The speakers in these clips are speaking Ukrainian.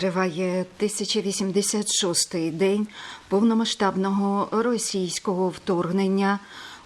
Триває 1086-й день повномасштабного російського вторгнення.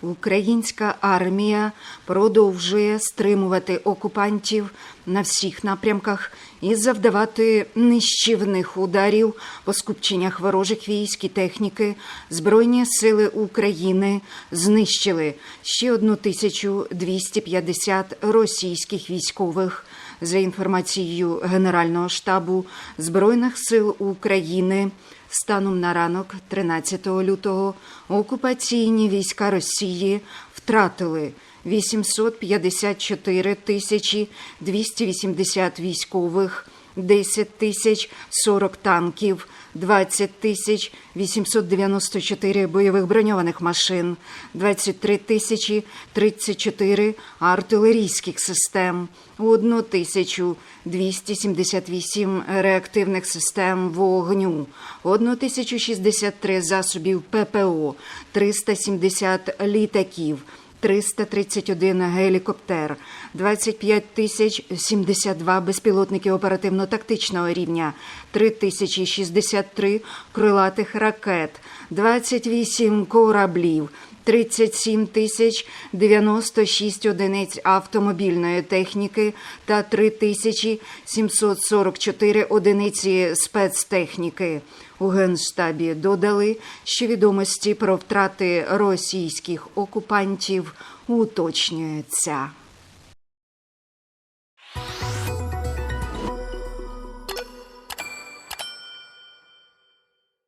Українська армія продовжує стримувати окупантів на всіх напрямках і завдавати нищівних ударів по скупченнях ворожих військ і техніки. Збройні сили України знищили ще 1250 російських військових. За інформацією Генерального штабу Збройних сил України, станом на ранок 13 лютого окупаційні війська Росії втратили 854 тисячі 280 військових, 10 тисяч 40 танків, 20 тисяч 894 бойових броньованих машин, 23 тисячі 34 артилерійських систем, 1 тисячу 278 реактивних систем вогню, 1063 засобів ППО, 370 літаків, 331 гелікоптер, 25 тисяч 72 безпілотники оперативно-тактичного рівня, 3063 крилатих ракет, 28 кораблів, 37 тисяч 96 одиниць автомобільної техніки та 3 тисячі 744 одиниці спецтехніки. У Генштабі додали, що відомості про втрати російських окупантів уточнюються.